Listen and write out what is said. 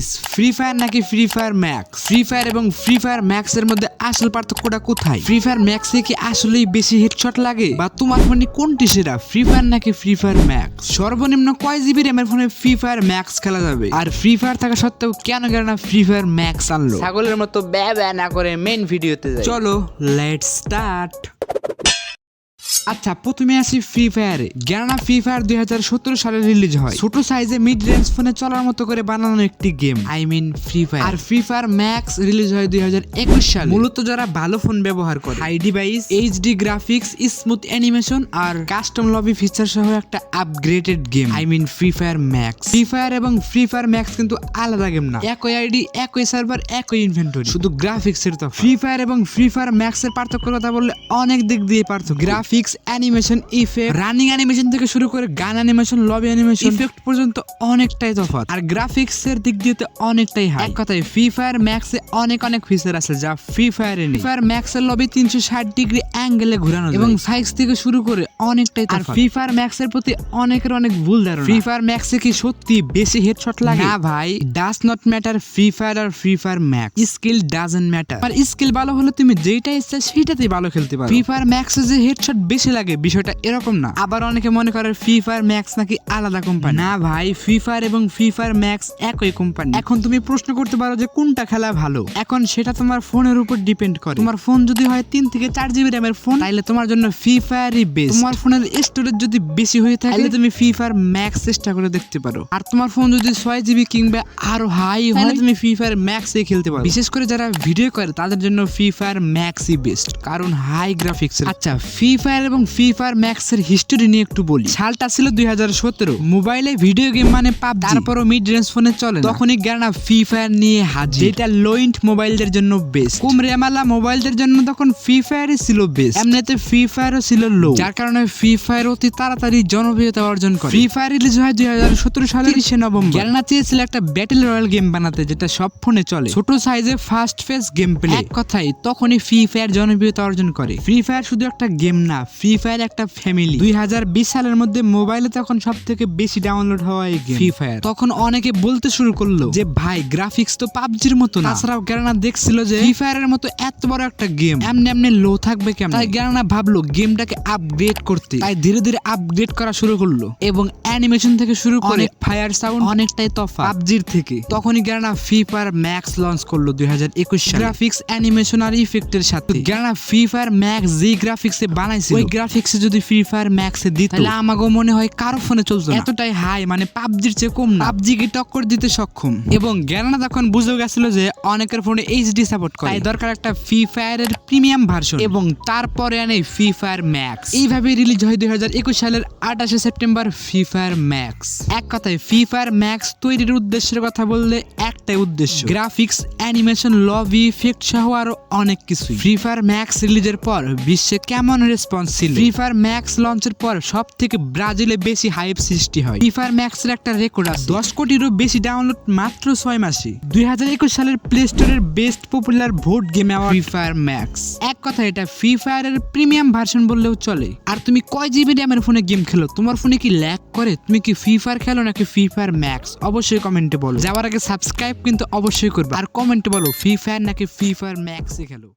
Guys free fire নাকি free fire max free fire এবং free fire max এর মধ্যে আসল পার্থক্যটা কোথায় ফ্রি ফায়ার ম্যাক্সে কি আসলেই বেশি হেডশট লাগে বা তোমার ফোনে কোনটি সেরা ফ্রি ফায়ার নাকি ফ্রি ফায়ার ম্যাক্স সর্বনিম্ন কয় জিবি র্যামের ফোনে ফ্রি ফায়ার ম্যাক্স খেলা যাবে আর ফ্রি ফায়ার থাকা সত্ত্বেও কেন কেন না ফ্রি ফায়ার ম্যাক্স আনলো ছাগলের মতো ব্যা ব্যা না করে মেন ভিডিওতে চলো লেটস স্টার্ট আচ্ছা প্রথমে আসি ফ্রি ফায়ারে গ্যানা ফ্রি ফায়ার দুই হাজার সতেরো সালে রিলিজ হয়। ছোট সাইজে মিড রেঞ্জ ফোনে চলার মতো করে বানানো একটি game I mean free fire R free fire max release হয় দুই হাজার একুশ সালে। মূলত যারা ভালো ফোন ব্যবহার করে। High device HD graphics smooth animation আর কাস্টম লবি ফিচার সহ একটা upgraded game I mean free fire max free fire এবং ফ্রি ফায়ার ম্যাক্স কিন্তু আলাদা গেম না। একই আইডি একই সার্ভার একই ইনভেন্টরি শুধু গ্রাফিক্স এর তফাৎ। ফ্রি ফায়ার এবং ফ্রি ফায়ার ম্যাক্স এর পার্থক্যের কথা বললে অনেক দিক দিয়ে পার্থক্য। Graphics animation effect running animation থেকে শুরু করে গান অ্যানিমেশন লবি অ্যানিমেশন ইফেক্ট পর্যন্ত অনেকটাই তফাৎ। আর গ্রাফিক্স এর দিক দিয়ে অনেকটাই হাই এক কথায় ফ্রি ফায়ার ম্যাক্স এ অনেক অনেক ফিচার আছে যা ফ্রি ফায়ারে নেই। ফায়ার ম্যাক্স এর লবি তিনশো ষাট ডিগ্রি অ্যাঙ্গেলে ঘুরানো। এবং সাইজ থেকে শুরু করে অনেকটাই আর ফ্রি ফায়ার ম্যাক্স এর প্রতি অনেকের অনেক ভুল ধারণা। ফ্রি ফায়ার ম্যাক্সে কি সত্যি বেশি হেডশট লাগে? না ভাই। Does not matter free fire R free fire max skill doesn't matter R skill ভালো হলে তুমি যেটা ইচ্ছা সেটাতেই ভালো খেলতে পারো। ফ্রি ফায়ার ম্যাক্সে যে হেডশট বেশি লাগে বিষয়টা এরকম না। আবার অনেকে মনে করে ফ্রি ফায়ার ম্যাক্স নাকি আলাদা কোম্পানি না ভাই ফ্রি ফায়ার এবং ফ্রি ফায়ার ম্যাক্স একই কোম্পানি এখন তুমি প্রশ্ন করতে পারো যে কোনটা খেলা ভালো? এখন সেটা তোমার ফোনের উপর ডিপেন্ড করে। তোমার ফোন যদি হয় তিন থেকে চার জিবি র্যামের ফোন তাহলে তোমার জন্য ফ্রি ফায়ারই বেস্ট তোমার ফোনের স্টোরেজ যদি বেশি হয়ে থাকে তাহলে তুমি ফ্রি ফায়ার ম্যাক্স চেষ্টা করে দেখতে পারো। আর তোমার ফোন যদি ছয় জিবি কিংবা আরও হাই হয় তুমি ফ্রি ফায়ার ম্যাক্সে খেলতে পারো। বিশেষ করে যারা ভিডিও করে তাদের জন্য ফ্রি ফায়ার ম্যাক্সই বেস্ট কারণ হাই গ্রাফিক্স আচ্ছা ফ্রি ফায়ার এবং ফ্রি ফায়ার ম্যাক্স এর হিস্টোরি নিয়ে একটু বলি। সালটা ছিল দুই হাজার সতেরো। মোবাইলে ভিডিও গেম মানে পাব তারপরও মিড রেঞ্জ ফোনে চলে তখনই জ্ঞানা ফ্রি ফায়ার নিয়ে হাজির। যেটা লো ইন্ট মোবাইলদের জন্য বেস্ট কম রেমালা মোবাইলদের জন্য তখন ফ্রি ফায়ারই ছিল বেস্ট এমনিতে ফ্রি ফায়ারও ছিল লো যার কারণে ফ্রি ফায়ার অতি তাড়াতাড়ি জনপ্রিয়তা অর্জন করে। ফ্রি ফায়ার রিলিজ হয় দুই হাজার সতেরো সালের তিরিশে নভেম্বর। জ্ঞানা চেয়েছিল একটা ব্যাটেল রয়্যাল গেম বানাতে যেটা সব ফোনে চলে। ছোট সাইজে ফার্স্ট ফেস গেম প্লে এক কথাই তখনই ফ্রি ফায়ার জনপ্রিয়তা অর্জন করে। ফ্রি ফায়ার শুধু একটা গেম না ফ্রি ফায়ার একটা ফ্যামিলি দুই হাজার বিশ সালের মধ্যে মোবাইলে তখন সব থেকে বেশি ডাউনলোড হওয়া এই গেম ফ্রি ফায়ার তখন অনেকে বলতে শুরু করল যে ভাই গ্রাফিক্স তো পাবজির মতো না। তাছাড়াও গ্যারানা দেখছিল যে ফ্রি ফায়ারের মতো এত বড় একটা গেম এমনি এমনি লো থাকবে কেমন? তাই গ্যারানা ভাবলো গেমটাকে আপগ্রেড করতে। তাই ধীরে ধীরে আপগ্রেড করা শুরু করল। এবং অ্যানিমেশন থেকে শুরু করে ফায়ার সাউন্ড অনেকটাই তফা পাবজির থেকে। তখনই Garena free fire max launch করল দুই হাজার একুশ সালে। গ্রাফিক্স অ্যানিমেশন আর ইফেক্টের সাথে। গ্যারানা ফ্রি ফায়ার ম্যাক্স যে গ্রাফিক্সে বানাইছিল ওই গ্রাফিক্সে যদি ফ্রি ফায়ার ম্যাক্সে দিত তাহলে আমাগো মনে হয় কারও ফোনে চলতো। এতটাই হাই মানে পাবজির চেয়ে কম না। পাবজি কে টক্কর দিতে সক্ষম। এবং গ্যারানা তখন বুঝে গেছিল যে অনেকের ফোনে এইচডি সাপোর্ট করে। তাই দরকার একটা ফ্রি ফায়ারের প্রিমিয়াম ভার্সন এবং তারপরে আনে ফ্রি ফায়ার ম্যাক্স এইভাবে রিলিজ হয় দুই হাজার একুশ সালের আঠাশে সেপ্টেম্বর ফ্রি ফায়ার ম্যাক্স। এক কথায় ফ্রি ফায়ার ম্যাক্স তৈরির উদ্দেশ্যের কথা বললে একটাই উদ্দেশ্য। গ্রাফিক্স অ্যানিমেশন লবি ইফেক্ট সহ আরও অনেক কিছু ফ্রি ফায়ার ম্যাক্স রিলিজের পর বিশ্বে কেমন রেসপন্স ছিল? ফ্রি ফায়ার ম্যাক্স লঞ্চের পর সব থেকে ব্রাজিলে বেশি হাইপ সৃষ্টি হয়। ফ্রি ফায়ার ম্যাক্স এর একটা রেকর্ড আছে। দশ কোটিরও বেশি ডাউনলোড মাত্র ছয় মাসে। দুই হাজার একুশ সালের প্লে স্টোরের best popular vote game award free fire max এক কথা এটা ফ্রি ফায়ারের প্রিমিয়াম ভার্সন বললেও চলে। আর তুমি কয় জিবি র্যামের ফোনে গেম খেলো? তোমার ফোনে কি ল্যাগ করে? তুমি কি ফ্রি ফায়ার খেলো নাকি ফ্রি ফায়ার ম্যাক্স অবশ্যই কমেন্টে বলো। যাওয়ার আগে সাবস্ক্রাইব কিন্তু অবশ্যই করবে। আর কমেন্টে বলো ফ্রি ফায়ার নাকি ফ্রি ফায়ার ম্যাক্সে খেলো?